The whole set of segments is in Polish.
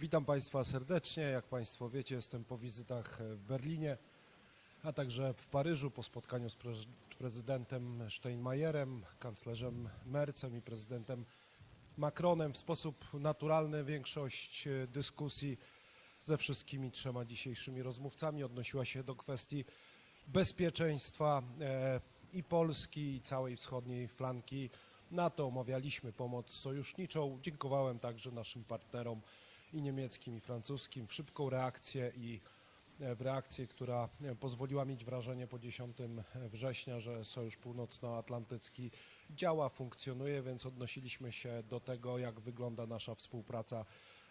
Witam Państwa serdecznie. Jak Państwo wiecie, jestem po wizytach w Berlinie, a także w Paryżu po spotkaniu z pre- prezydentem Steinmeierem, kanclerzem Mercem i prezydentem Macronem. W sposób naturalny większość e, dyskusji ze wszystkimi trzema dzisiejszymi rozmówcami odnosiła się do kwestii bezpieczeństwa e, i Polski, i całej wschodniej flanki NATO. Omawialiśmy pomoc sojuszniczą. Dziękowałem także naszym partnerom i niemieckim, i francuskim w szybką reakcję i e, w reakcję, która e, pozwoliła mieć wrażenie po 10 września, że Sojusz Północnoatlantycki działa, funkcjonuje, więc odnosiliśmy się do tego, jak wygląda nasza współpraca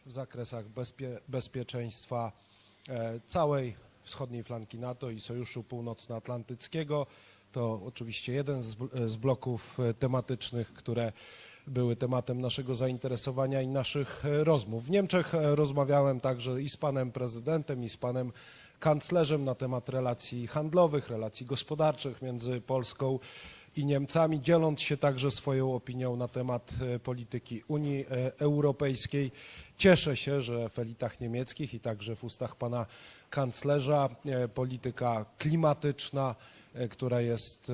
w zakresach bezpie, bezpieczeństwa e, całej wschodniej flanki NATO i Sojuszu Północnoatlantyckiego. To oczywiście jeden z, bl- z bloków e, tematycznych, które były tematem naszego zainteresowania i naszych e, rozmów. W Niemczech e, rozmawiałem także i z panem prezydentem, i z panem kanclerzem na temat relacji handlowych, relacji gospodarczych między Polską i Niemcami, dzieląc się także swoją opinią na temat e, polityki Unii Europejskiej. Cieszę się, że w elitach niemieckich i także w ustach pana kanclerza polityka klimatyczna, która jest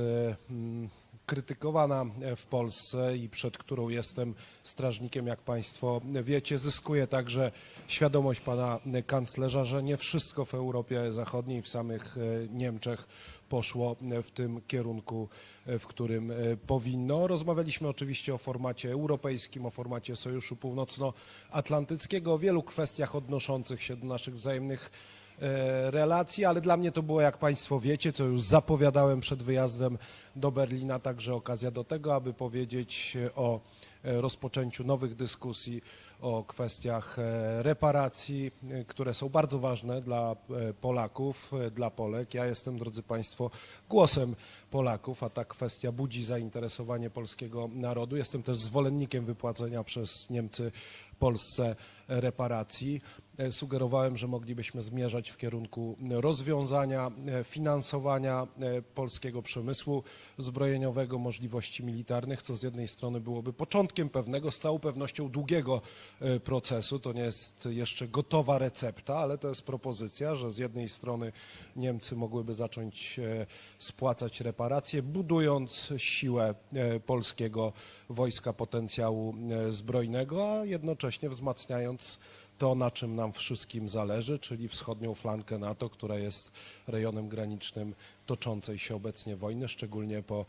krytykowana e, w Polsce i przed którą jestem strażnikiem, jak Państwo wiecie, zyskuje także świadomość pana kanclerza, że nie wszystko w Europie Zachodniej, w samych e, Niemczech poszło e, w tym kierunku, w którym powinno. Rozmawialiśmy oczywiście o formacie europejskim, o formacie Sojuszu Północnoatlantyckiego, o wielu kwestiach odnoszących się do naszych wzajemnych relacji, ale dla mnie to było, jak Państwo wiecie, co już zapowiadałem przed wyjazdem do Berlina, także okazja do tego, aby powiedzieć e, o e, rozpoczęciu nowych dyskusji o kwestiach e, reparacji, e, które są bardzo ważne dla e, Polaków, dla Polek. Ja jestem, drodzy Państwo, głosem Polaków, a ta kwestia budzi zainteresowanie polskiego narodu. Jestem też zwolennikiem wypłacenia przez Niemcy Polsce reparacji. Sugerowałem, że moglibyśmy zmierzać w kierunku rozwiązania finansowania polskiego przemysłu zbrojeniowego, możliwości militarnych, co z jednej strony byłoby początkiem pewnego, z całą pewnością długiego procesu. To nie jest jeszcze gotowa recepta, ale to jest propozycja, że z jednej strony Niemcy mogłyby zacząć e, spłacać reparacje, budując siłę e, polskiego wojska potencjału e, zbrojnego, a jednocześnie wzmacniając to, na czym nam wszystkim zależy, czyli wschodnią flankę NATO, która jest rejonem granicznym toczącej się obecnie wojny, szczególnie po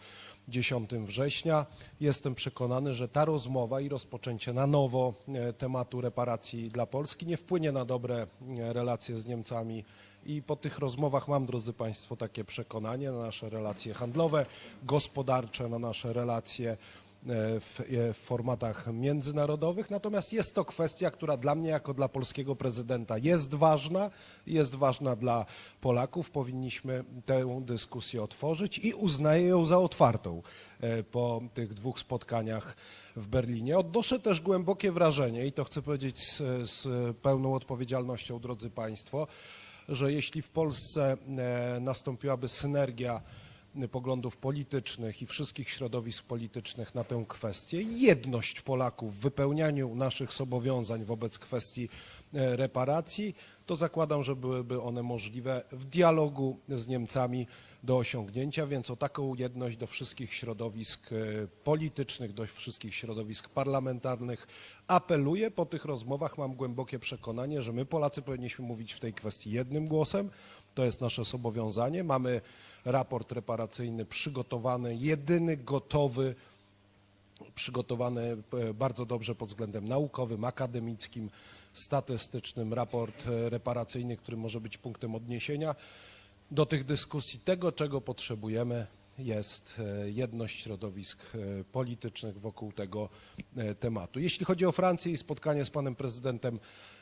10 września. Jestem przekonany, że ta rozmowa i rozpoczęcie na nowo e, tematu reparacji dla Polski nie wpłynie na dobre e, relacje z Niemcami. I po tych rozmowach mam, drodzy Państwo, takie przekonanie na nasze relacje handlowe, gospodarcze, na nasze relacje w, e, w formatach międzynarodowych. Natomiast jest to kwestia, która dla mnie, jako dla polskiego prezydenta, jest ważna, jest ważna dla Polaków. Powinniśmy tę dyskusję otworzyć i uznaję ją za otwartą e, po tych dwóch spotkaniach w Berlinie. Odnoszę też głębokie wrażenie, i to chcę powiedzieć z, z pełną odpowiedzialnością, drodzy Państwo, że jeśli w Polsce e, nastąpiłaby synergia e, poglądów politycznych i wszystkich środowisk politycznych na tę kwestię, jedność Polaków w wypełnianiu naszych zobowiązań wobec kwestii e, reparacji, to zakładam, że byłyby one możliwe w dialogu z Niemcami do osiągnięcia, więc o taką jedność do wszystkich środowisk e, politycznych, do wszystkich środowisk parlamentarnych apeluję. Po tych rozmowach mam głębokie przekonanie, że my Polacy powinniśmy mówić w tej kwestii jednym głosem. To jest nasze zobowiązanie. Mamy raport reparacyjny przygotowany, jedyny gotowy przygotowany e, bardzo dobrze pod względem naukowym, akademickim, statystycznym, raport e, reparacyjny, który może być punktem odniesienia do tych dyskusji. Tego, czego potrzebujemy, jest e, jedność środowisk e, politycznych wokół tego e, tematu. Jeśli chodzi o Francję i spotkanie z panem prezydentem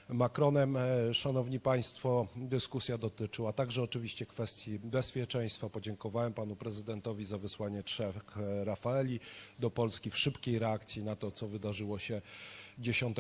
Macronem, szanowni państwo, dyskusja dotyczyła także oczywiście kwestii bezpieczeństwa. Podziękowałem panu prezydentowi za wysłanie trzech Rafaeli do Polski w szybkiej reakcji na to, co wydarzyło się 10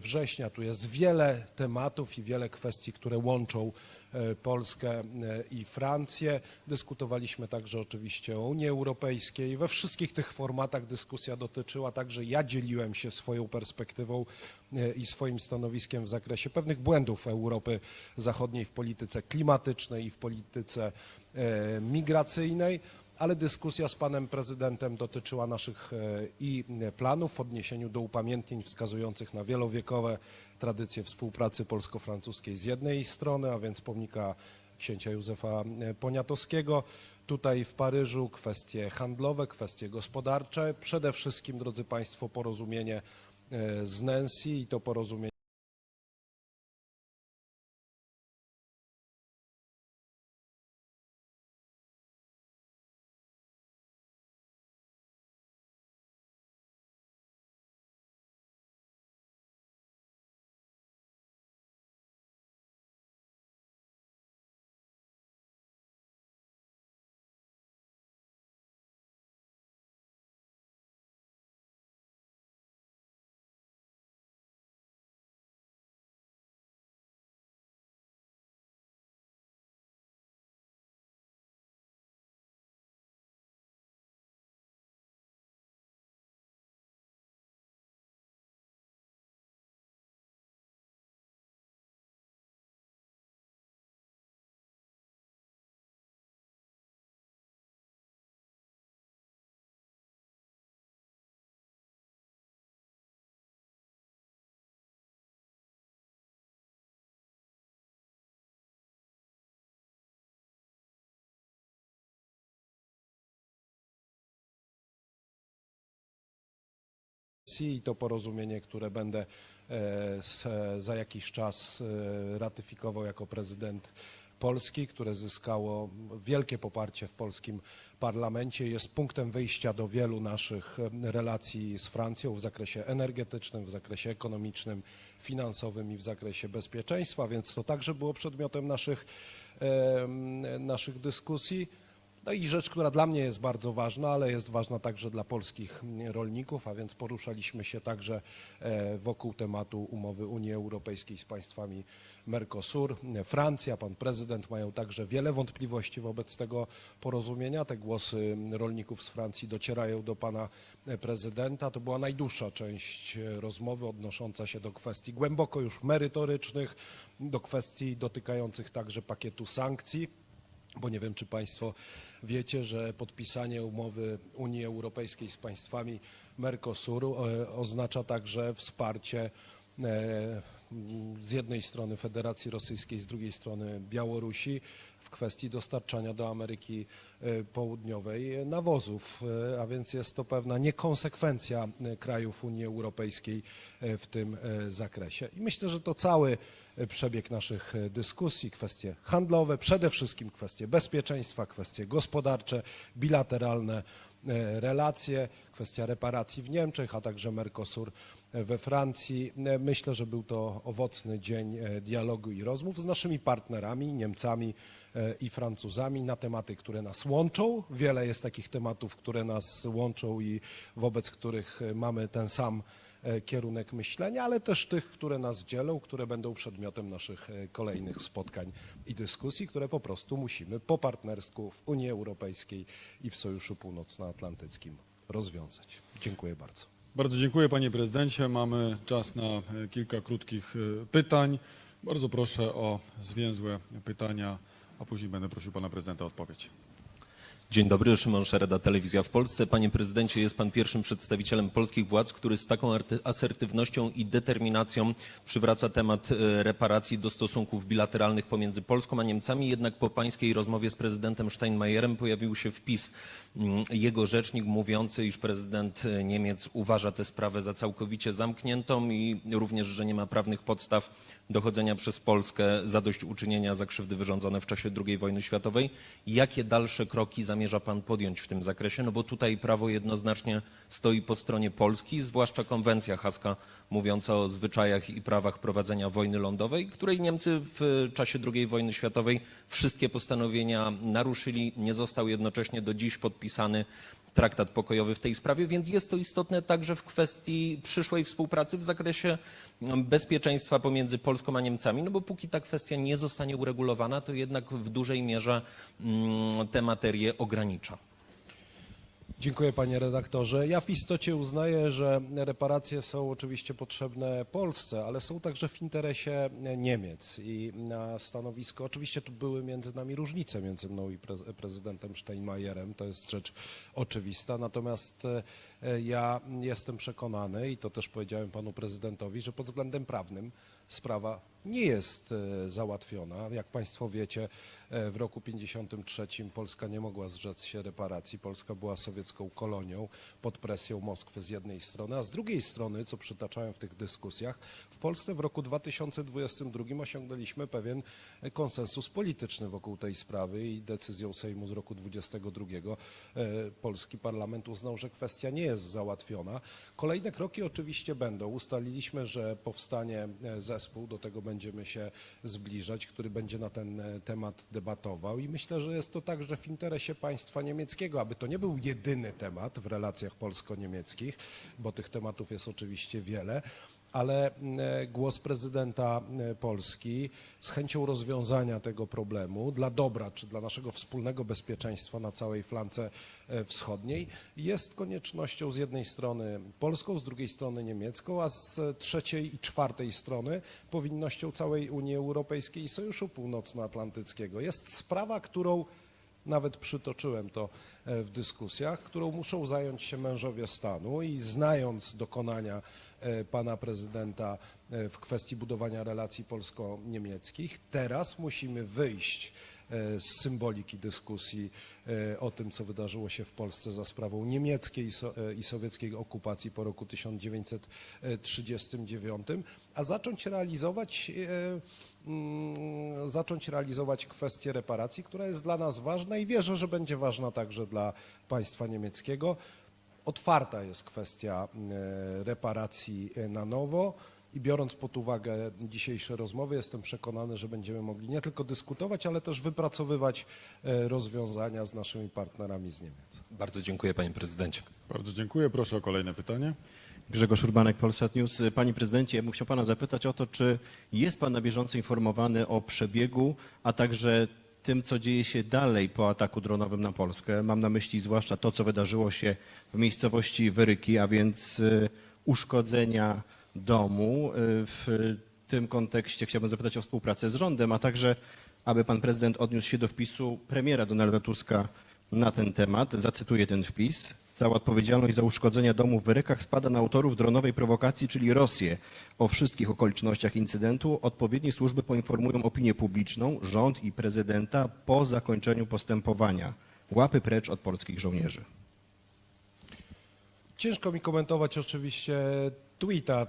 września. Tu jest wiele tematów i wiele kwestii, które łączą e, Polskę e, i Francję. Dyskutowaliśmy także oczywiście o Unii Europejskiej. We wszystkich tych formatach dyskusja dotyczyła także, ja dzieliłem się swoją perspektywą e, i swoim stanowiskiem w zakresie pewnych błędów Europy Zachodniej w polityce klimatycznej i w polityce e, migracyjnej ale dyskusja z panem prezydentem dotyczyła naszych e, i planów w odniesieniu do upamiętnień wskazujących na wielowiekowe tradycje współpracy polsko-francuskiej z jednej strony, a więc pomnika księcia Józefa e, Poniatowskiego. Tutaj w Paryżu kwestie handlowe, kwestie gospodarcze. Przede wszystkim, drodzy Państwo, porozumienie e, z Nancy i to porozumienie i to porozumienie, które będę e, s- za jakiś czas e, ratyfikował jako prezydent Polski, które zyskało wielkie poparcie w polskim parlamencie, jest punktem wyjścia do wielu naszych e, relacji z Francją w zakresie energetycznym, w zakresie ekonomicznym, finansowym i w zakresie bezpieczeństwa, więc to także było przedmiotem naszych, e, naszych dyskusji. No i rzecz, która dla mnie jest bardzo ważna, ale jest ważna także dla polskich mm, rolników, a więc poruszaliśmy się także e, wokół tematu umowy Unii Europejskiej z państwami Mercosur. Francja, pan prezydent mają także wiele wątpliwości wobec tego porozumienia. Te głosy rolników z Francji docierają do pana e, prezydenta. To była najdłuższa część e, rozmowy odnosząca się do kwestii głęboko już merytorycznych, do kwestii dotykających także pakietu sankcji. Bo nie wiem, czy Państwo wiecie, że podpisanie umowy Unii Europejskiej z państwami Mercosuru e, oznacza także wsparcie e, z jednej strony Federacji Rosyjskiej, z drugiej strony Białorusi w kwestii dostarczania do Ameryki e, Południowej nawozów, e, a więc jest to pewna niekonsekwencja e, krajów Unii Europejskiej e, w tym e, zakresie. I myślę, że to cały e, przebieg naszych e, dyskusji, kwestie handlowe, przede wszystkim kwestie bezpieczeństwa, kwestie gospodarcze, bilateralne e, relacje, kwestia reparacji w Niemczech, a także Mercosur e, we Francji. E, Myślę, że był to owocny dzień e, dialogu i rozmów z naszymi partnerami, Niemcami e, i Francuzami na tematy, które nas łączą. Wiele jest takich tematów, które nas łączą i wobec których mamy ten sam kierunek myślenia, ale też tych, które nas dzielą, które będą przedmiotem naszych kolejnych spotkań i dyskusji, które po prostu musimy po partnersku w Unii Europejskiej i w Sojuszu Północnoatlantyckim rozwiązać. Dziękuję bardzo. Bardzo dziękuję panie prezydencie. Mamy czas na e, kilka krótkich e, pytań. Bardzo proszę o zwięzłe pytania, a później będę prosił pana prezydenta o odpowiedź. Dzień dobry, Szymon Szereda, Telewizja w Polsce. Panie prezydencie, jest pan pierwszym przedstawicielem polskich władz, który z taką asertywnością i determinacją przywraca temat e, reparacji do stosunków bilateralnych pomiędzy Polską a Niemcami. Jednak po pańskiej rozmowie z prezydentem Steinmeierem pojawił się wpis jego rzecznik mówiący, iż prezydent e, Niemiec uważa tę sprawę za całkowicie zamkniętą i również, że nie ma prawnych podstaw dochodzenia przez Polskę zadośćuczynienia za krzywdy wyrządzone w czasie II wojny światowej. Jakie dalsze kroki zamierza pan podjąć w tym zakresie? No bo tutaj prawo jednoznacznie stoi po stronie Polski, zwłaszcza konwencja haska mówiąca o zwyczajach i prawach prowadzenia wojny lądowej, której Niemcy w czasie II wojny światowej wszystkie postanowienia naruszyli. Nie został jednocześnie do dziś podpisany traktat pokojowy w tej sprawie, więc jest to istotne także w kwestii przyszłej współpracy w zakresie bezpieczeństwa pomiędzy Polską a Niemcami, no bo póki ta kwestia nie zostanie uregulowana, to jednak w dużej mierze mm, tę materię ogranicza. Dziękuję panie redaktorze. Ja w istocie uznaję, że reparacje są oczywiście potrzebne Polsce, ale są także w interesie Niemiec i na stanowisko, oczywiście tu były między nami różnice między mną i pre- prezydentem Steinmeierem, to jest rzecz oczywista, natomiast e, ja jestem przekonany i to też powiedziałem panu prezydentowi, że pod względem prawnym sprawa nie jest e, załatwiona. Jak Państwo wiecie, e, w roku 1953 Polska nie mogła zrzec się reparacji. Polska była sowiecką kolonią pod presją Moskwy z jednej strony, a z drugiej strony, co przytaczałem w tych dyskusjach, w Polsce w roku 2022 osiągnęliśmy pewien e, konsensus polityczny wokół tej sprawy i decyzją Sejmu z roku 2022 e, polski parlament uznał, że kwestia nie jest załatwiona. Kolejne kroki oczywiście będą. Ustaliliśmy, że powstanie e, zespół, do tego będziemy się zbliżać, który będzie na ten e, temat debatował. I myślę, że jest to także w interesie państwa niemieckiego, aby to nie był jedyny temat w relacjach polsko-niemieckich, bo tych tematów jest oczywiście wiele, ale e, głos prezydenta e, Polski z chęcią rozwiązania tego problemu dla dobra czy dla naszego wspólnego bezpieczeństwa na całej flance e, wschodniej jest koniecznością z jednej strony polską, z drugiej strony niemiecką, a z trzeciej i czwartej strony powinnością całej Unii Europejskiej i Sojuszu Północnoatlantyckiego. Jest sprawa, którą nawet przytoczyłem to w dyskusjach, którą muszą zająć się mężowie stanu i znając dokonania pana prezydenta e, w kwestii budowania relacji polsko-niemieckich, teraz musimy wyjść e, z symboliki dyskusji e, o tym, co wydarzyło się w Polsce za sprawą niemieckiej i so- e, i sowieckiej okupacji po roku 1939, a zacząć realizować e, mm, zacząć realizować kwestię reparacji, która jest dla nas ważna i wierzę, że będzie ważna także dla państwa niemieckiego. Otwarta jest kwestia e, reparacji e, na nowo i biorąc pod uwagę dzisiejsze rozmowy, jestem przekonany, że będziemy mogli nie tylko dyskutować, ale też wypracowywać e, rozwiązania z naszymi partnerami z Niemiec. Bardzo dziękuję panie prezydencie. Bardzo dziękuję. Proszę o kolejne pytanie. Grzegorz Urbanek, Polsat News. Panie prezydencie, ja bym chciał pana zapytać o to, czy jest pan na bieżąco informowany o przebiegu, a także tym, co dzieje się dalej po ataku dronowym na Polskę. Mam na myśli zwłaszcza to, co wydarzyło się w miejscowości Wyryki, a więc y, uszkodzenia domu. Y, W tym kontekście chciałbym zapytać o współpracę z rządem, a także aby pan prezydent odniósł się do wpisu premiera Donalda Tuska na ten temat. Zacytuję ten wpis. Cała odpowiedzialność za uszkodzenia domu w Wyrykach spada na autorów dronowej prowokacji, czyli Rosję. O wszystkich okolicznościach incydentu odpowiednie służby poinformują opinię publiczną, rząd i prezydenta po zakończeniu postępowania. Łapy precz od polskich żołnierzy. Ciężko mi komentować oczywiście tweeta.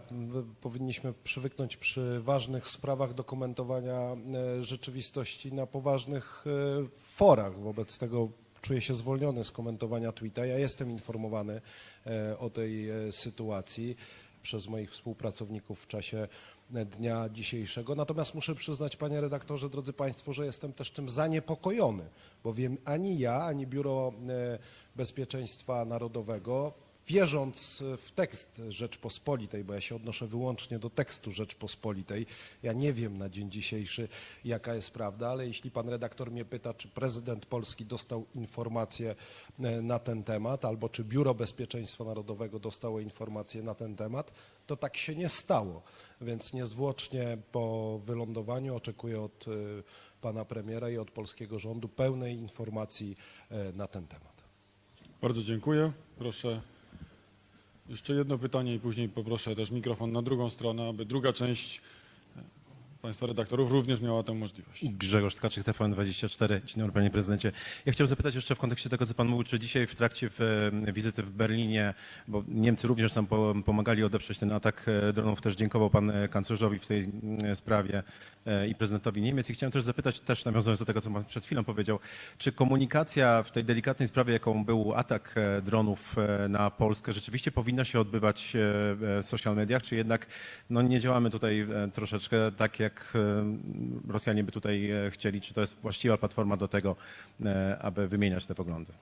Powinniśmy przywyknąć przy ważnych sprawach do komentowania e, rzeczywistości na poważnych e, forach. Wobec tego czuję się zwolniony z komentowania tweeta. Ja jestem informowany e, o tej e, sytuacji przez moich współpracowników w czasie e, dnia dzisiejszego. Natomiast muszę przyznać, panie redaktorze, drodzy państwo, że jestem też tym zaniepokojony, bowiem ani ja, ani Biuro Bezpieczeństwa Narodowego wierząc w tekst Rzeczpospolitej, bo ja się odnoszę wyłącznie do tekstu Rzeczpospolitej, ja nie wiem na dzień dzisiejszy, jaka jest prawda, ale jeśli pan redaktor mnie pyta, czy prezydent Polski dostał informację e, na ten temat, albo czy Biuro Bezpieczeństwa Narodowego dostało informację na ten temat, to tak się nie stało. Więc niezwłocznie po wylądowaniu oczekuję od e, pana premiera i od polskiego rządu pełnej informacji e, na ten temat. Bardzo dziękuję. Proszę jeszcze jedno pytanie i później poproszę też mikrofon na drugą stronę, aby druga część Państwa redaktorów również miała tę możliwość. Grzegorz Tkaczyk, TVN24. Dzień dobry, panie prezydencie. Ja chciałem zapytać jeszcze w kontekście tego, co pan mówił, czy dzisiaj w trakcie w, e, wizyty w Berlinie, bo Niemcy również nam po, pomagali odeprzeć ten atak e, dronów, też dziękował pan e, kanclerzowi w tej sprawie i prezydentowi Niemiec. I chciałem też zapytać, też nawiązując do tego, co pan przed chwilą powiedział, czy komunikacja w tej delikatnej sprawie, jaką był atak dronów na Polskę, rzeczywiście powinna się odbywać w social mediach, czy jednak no, nie działamy tutaj troszeczkę tak, jak e, Rosjanie by tutaj e, chcieli? Czy to jest właściwa platforma do tego, e, aby wymieniać te poglądy?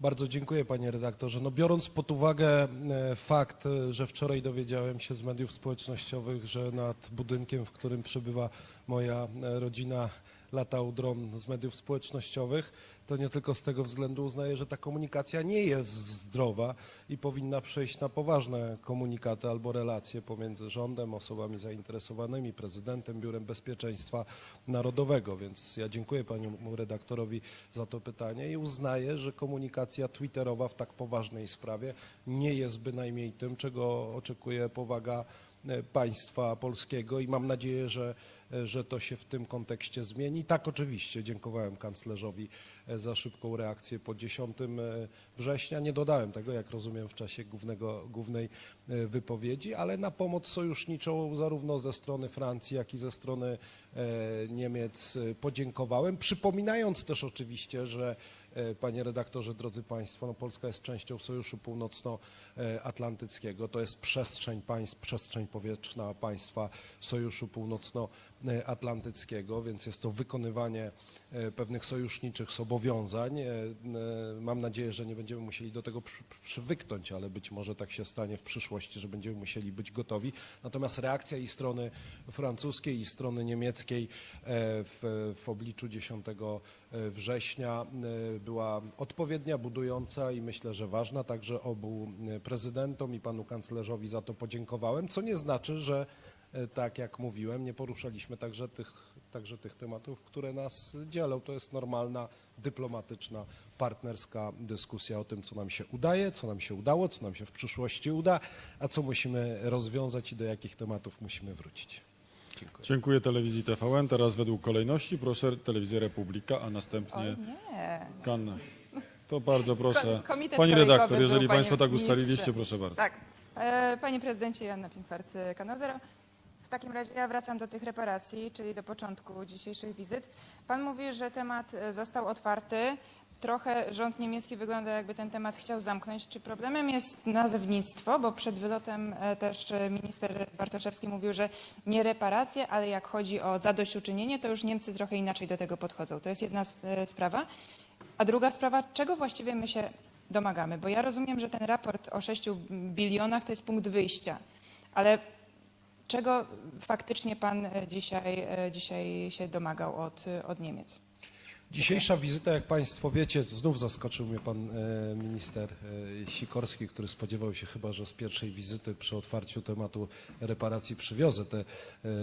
Bardzo dziękuję panie redaktorze. No biorąc pod uwagę fakt, że wczoraj dowiedziałem się z mediów społecznościowych, że nad budynkiem, w którym przebywa moja rodzina, latał dron z mediów społecznościowych, to nie tylko z tego względu uznaję, że ta komunikacja nie jest zdrowa i powinna przejść na poważne komunikaty albo relacje pomiędzy rządem, osobami zainteresowanymi, prezydentem, Biurem Bezpieczeństwa Narodowego. Więc ja dziękuję panu redaktorowi za to pytanie i uznaję, że komunikacja twitterowa w tak poważnej sprawie nie jest bynajmniej tym, czego oczekuje powaga państwa polskiego i mam nadzieję, że, e, że to się w tym kontekście zmieni. Tak, oczywiście, dziękowałem kanclerzowi e, za szybką reakcję po 10 e, września. Nie dodałem tego, jak rozumiem, w czasie głównego, głównej e, wypowiedzi, ale na pomoc sojuszniczą zarówno ze strony Francji, jak i ze strony e, Niemiec e, podziękowałem, przypominając też oczywiście, że e, Panie redaktorze, drodzy Państwo, no Polska jest częścią Sojuszu Północnoatlantyckiego. To jest przestrzeń państw, przestrzeń powietrzna państwa Sojuszu Północnoatlantyckiego, więc jest to wykonywanie e, pewnych sojuszniczych zobowiązań. E, e, Mam nadzieję, że nie będziemy musieli do tego przy- przywyknąć, ale być może tak się stanie w przyszłości, że będziemy musieli być gotowi. Natomiast reakcja i strony francuskiej, i strony niemieckiej e, w, w obliczu 10 września e, była odpowiednia, budująca i myślę, że ważna. Także obu e, prezydentom i panu kanclerzowi za to podziękowałem, co nie znaczy, że e, tak jak mówiłem, nie poruszaliśmy także tych, także tych tematów, które nas dzielą. To jest normalna, dyplomatyczna, partnerska dyskusja o tym, co nam się udaje, co nam się udało, co nam się w przyszłości uda, a co musimy rozwiązać i do jakich tematów musimy wrócić. Dziękuję. Dziękuję telewizji TVN. Teraz według kolejności proszę telewizję Republika, a następnie nie. Kan. To bardzo proszę. Ko- Pani redaktor, jeżeli Państwo tak ministrze. ustaliliście, proszę bardzo. Tak. E, Panie prezydencie, Joanna Pinkwart, e, Kanał Zero. Takim razie ja wracam do tych reparacji, czyli do początku dzisiejszych wizyt. Pan mówi, że temat e, został otwarty. Trochę rząd niemiecki wygląda jakby ten temat chciał zamknąć. Czy problemem jest nazewnictwo? Bo przed wylotem e, też e, minister Bartoszewski mówił, że nie reparacje, ale jak chodzi o zadośćuczynienie, to już Niemcy trochę inaczej do tego podchodzą. To jest jedna sprawa. A druga sprawa, czego właściwie my się domagamy? Bo ja rozumiem, że ten raport o 6 bilionach to jest punkt wyjścia, ale czego faktycznie pan e, dzisiaj, e, dzisiaj się domagał od, od Niemiec? Dzisiejsza wizyta, jak Państwo wiecie, znów zaskoczył mnie pan e, minister e, Sikorski, który spodziewał się chyba, że z pierwszej wizyty przy otwarciu tematu reparacji przywiozę te e,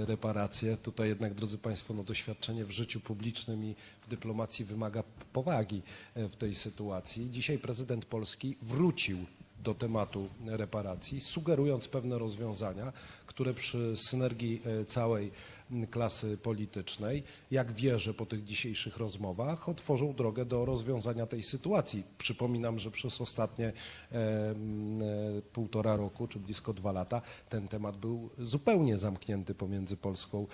reparacje. Tutaj jednak, drodzy Państwo, no, doświadczenie w życiu publicznym i w dyplomacji wymaga powagi e, w tej sytuacji. Dzisiaj prezydent Polski wrócił do tematu reparacji, sugerując pewne rozwiązania, które przy synergii e, całej klasy politycznej, jak wierzę po tych dzisiejszych rozmowach, otworzą drogę do rozwiązania tej sytuacji. Przypominam, że przez ostatnie e, e, półtora roku, czy blisko dwa lata, ten temat był zupełnie zamknięty pomiędzy Polską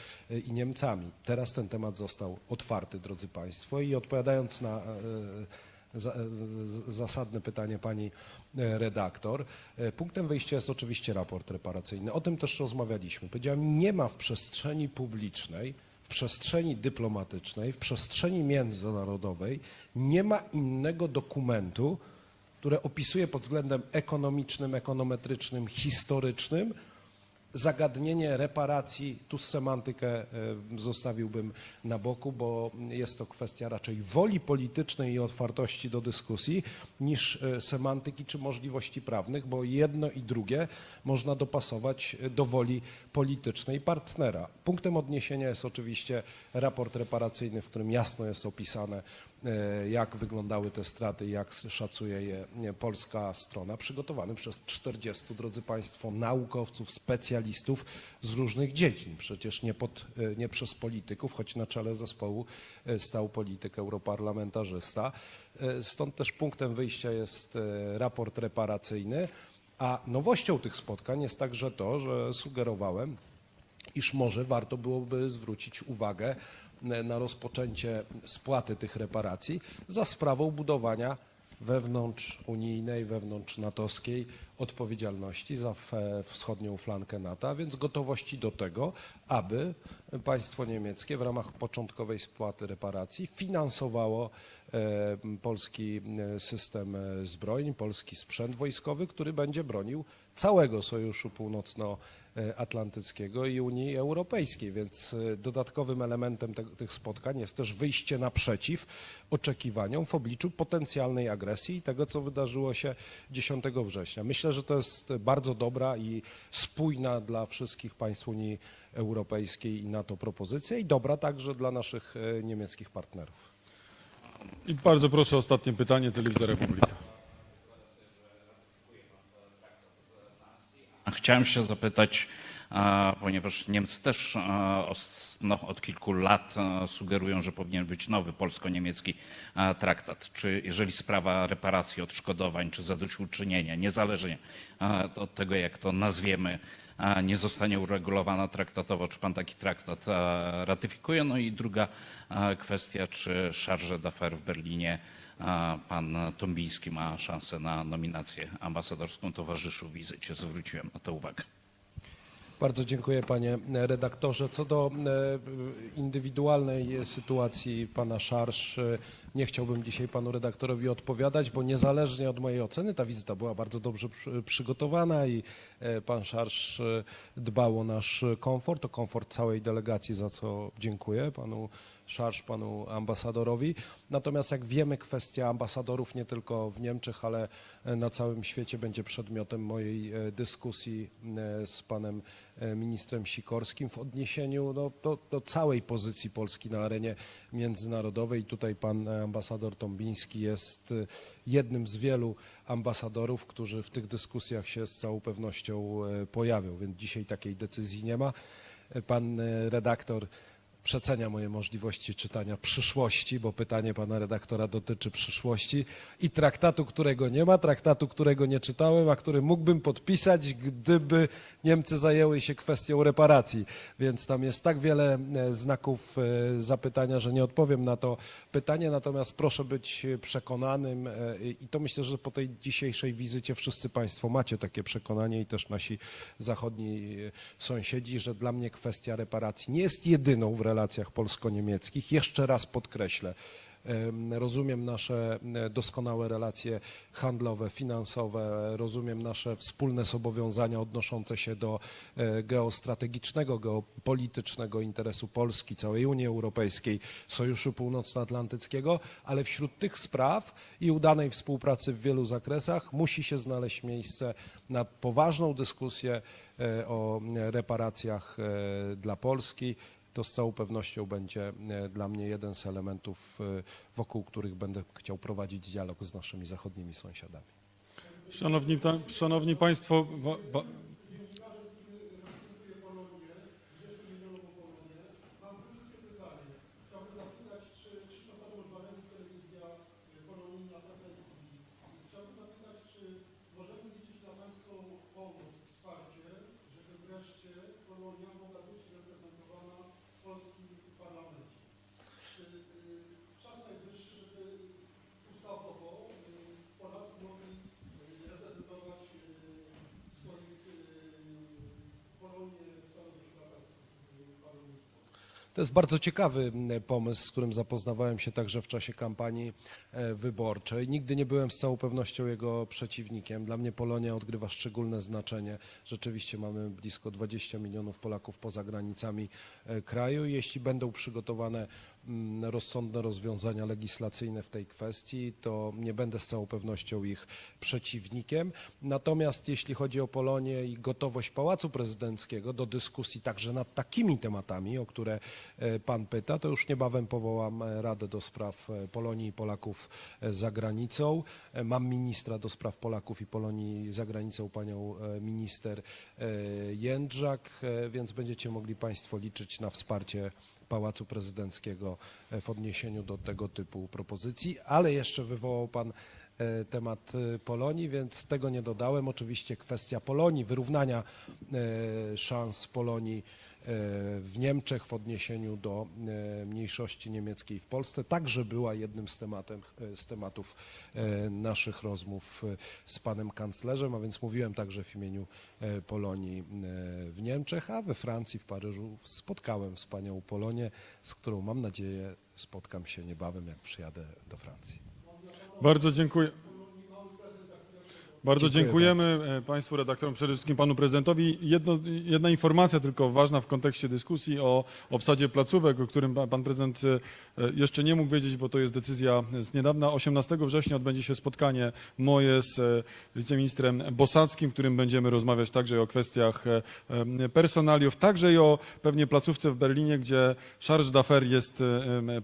i Niemcami. Teraz ten temat został otwarty, drodzy Państwo, i odpowiadając na zasadne pytanie pani e, redaktor. E, Punktem wyjścia jest oczywiście raport reparacyjny. O tym też rozmawialiśmy. Powiedziałem, nie ma w przestrzeni publicznej, w przestrzeni dyplomatycznej, w przestrzeni międzynarodowej, nie ma innego dokumentu, które opisuje pod względem ekonomicznym, ekonometrycznym, historycznym zagadnienie reparacji, tu semantykę e, zostawiłbym na boku, bo jest to kwestia raczej woli politycznej i otwartości do dyskusji niż e, semantyki czy możliwości prawnych, bo jedno i drugie można dopasować e, do woli politycznej partnera. Punktem odniesienia jest oczywiście raport reparacyjny, w którym jasno jest opisane, jak wyglądały te straty, jak szacuje je polska strona, przygotowany przez 40, drodzy Państwo, naukowców, specjalistów z różnych dziedzin. Przecież nie, pod, e, nie przez polityków, choć na czele zespołu e, stał polityk, europarlamentarzysta. E, Stąd też punktem wyjścia jest e, raport reparacyjny, a nowością tych spotkań jest także to, że sugerowałem, iż może warto byłoby zwrócić uwagę e, na rozpoczęcie spłaty tych reparacji za sprawą budowania wewnątrz unijnej, wewnątrz natowskiej odpowiedzialności za wschodnią flankę NATO, a więc gotowości do tego, aby państwo niemieckie w ramach początkowej spłaty reparacji finansowało e, polski e, system e, zbrojeń, polski sprzęt wojskowy, który będzie bronił całego Sojuszu Północnoatlantyckiego i Unii Europejskiej, więc e, dodatkowym elementem te, tych spotkań jest też wyjście naprzeciw oczekiwaniom w obliczu potencjalnej agresji i tego, co wydarzyło się 10 września. Myślę, że to jest bardzo dobra i spójna dla wszystkich państw Unii Europejskiej i NATO propozycja i dobra także dla naszych e, niemieckich partnerów. I bardzo proszę ostatnie pytanie, Telewizja Republika. Chciałem się zapytać, ponieważ Niemcy też no, od kilku lat sugerują, że powinien być nowy polsko-niemiecki traktat. Czy jeżeli sprawa reparacji, odszkodowań czy zadośćuczynienia, niezależnie od tego, jak to nazwiemy, nie zostanie uregulowana traktatowo, czy pan taki traktat a, ratyfikuje? No i druga a, kwestia, czy Charge d'Affaires w Berlinie a, pan Tombiński ma szansę na nominację ambasadorską towarzyszył wizycie. Zwróciłem na to uwagę. Bardzo dziękuję panie redaktorze. Co do e, indywidualnej sytuacji pana Szarsz, e, nie chciałbym dzisiaj panu redaktorowi odpowiadać, bo niezależnie od mojej oceny ta wizyta była bardzo dobrze przy- przygotowana i e, pan Szarsz dbał o nasz komfort, o komfort całej delegacji, za co dziękuję panu Szarsz, panu ambasadorowi. Natomiast jak wiemy, kwestia ambasadorów nie tylko w Niemczech, ale e, na całym świecie będzie przedmiotem mojej e, dyskusji e, z panem ministrem Sikorskim w odniesieniu do, do, do całej pozycji Polski na arenie międzynarodowej. Tutaj pan ambasador Tombiński jest jednym z wielu ambasadorów, którzy w tych dyskusjach się z całą pewnością pojawią, więc dzisiaj takiej decyzji nie ma. Pan redaktor przecenia moje możliwości czytania przyszłości, bo pytanie pana redaktora dotyczy przyszłości i traktatu, którego nie ma, traktatu, którego nie czytałem, a który mógłbym podpisać, gdyby Niemcy zajęły się kwestią reparacji. Więc tam jest tak wiele e, znaków e, zapytania, że nie odpowiem na to pytanie, natomiast proszę być przekonanym e, i to myślę, że po tej dzisiejszej wizycie wszyscy państwo macie takie przekonanie i też nasi zachodni sąsiedzi, że dla mnie kwestia reparacji nie jest jedyną w relacjach polsko-niemieckich. Jeszcze raz podkreślę, em, rozumiem nasze doskonałe relacje handlowe, finansowe, rozumiem nasze wspólne zobowiązania odnoszące się do e, geostrategicznego, geopolitycznego interesu Polski, całej Unii Europejskiej, Sojuszu Północnoatlantyckiego, ale wśród tych spraw i udanej współpracy w wielu zakresach musi się znaleźć miejsce na poważną dyskusję e, o reparacjach e, dla Polski. To z całą pewnością będzie e, dla mnie jeden z elementów, e, wokół których będę chciał prowadzić dialog z naszymi zachodnimi sąsiadami. Szanowni, szanowni Państwo, ba, ba, To jest bardzo ciekawy pomysł, z którym zapoznawałem się także w czasie kampanii e, wyborczej. Nigdy nie byłem z całą pewnością jego przeciwnikiem. Dla mnie Polonia odgrywa szczególne znaczenie. Rzeczywiście mamy blisko 20 milionów Polaków poza granicami e, kraju. Jeśli będą przygotowane rozsądne rozwiązania legislacyjne w tej kwestii, to nie będę z całą pewnością ich przeciwnikiem. Natomiast jeśli chodzi o Polonię i gotowość Pałacu Prezydenckiego do dyskusji także nad takimi tematami, o które e, Pan pyta, to już niebawem powołam e, Radę do Spraw e, Polonii i Polaków za granicą. Mam ministra do spraw Polaków i Polonii za granicą, panią minister Jędrzak, więc będziecie mogli Państwo liczyć na wsparcie Pałacu Prezydenckiego e, w odniesieniu do tego typu propozycji, ale jeszcze wywołał Pan temat e, Polonii, więc tego nie dodałem. Oczywiście kwestia Polonii, wyrównania e, szans Polonii e, w Niemczech w odniesieniu do e, mniejszości niemieckiej w Polsce także była jednym z, tematem, e, z tematów e, naszych rozmów e, z panem kanclerzem, a więc mówiłem także w imieniu e, Polonii e, w Niemczech, a we Francji, w Paryżu spotkałem wspaniałą Polonię, z którą mam nadzieję spotkam się niebawem, jak przyjadę do Francji. Bardzo dziękuję. Bardzo dziękujemy e, Państwu redaktorom, przede wszystkim Panu Prezydentowi. Jedno, jedna informacja tylko ważna w kontekście dyskusji o obsadzie placówek, o którym pa- Pan Prezydent e, jeszcze nie mógł wiedzieć, bo to jest decyzja z niedawna. 18 września odbędzie się spotkanie moje z e, wiceministrem Bosackim, w którym będziemy rozmawiać także o kwestiach personaliów, także i o pewnie placówce w Berlinie, gdzie charge d'affaires jest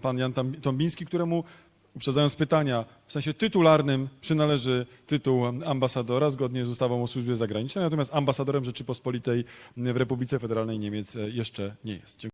pan Jan Tombiński, któremu uprzedzając pytania, w sensie tytularnym przynależy tytuł ambasadora zgodnie z ustawą o służbie zagranicznej, natomiast ambasadorem Rzeczypospolitej w Republice Federalnej Niemiec jeszcze nie jest.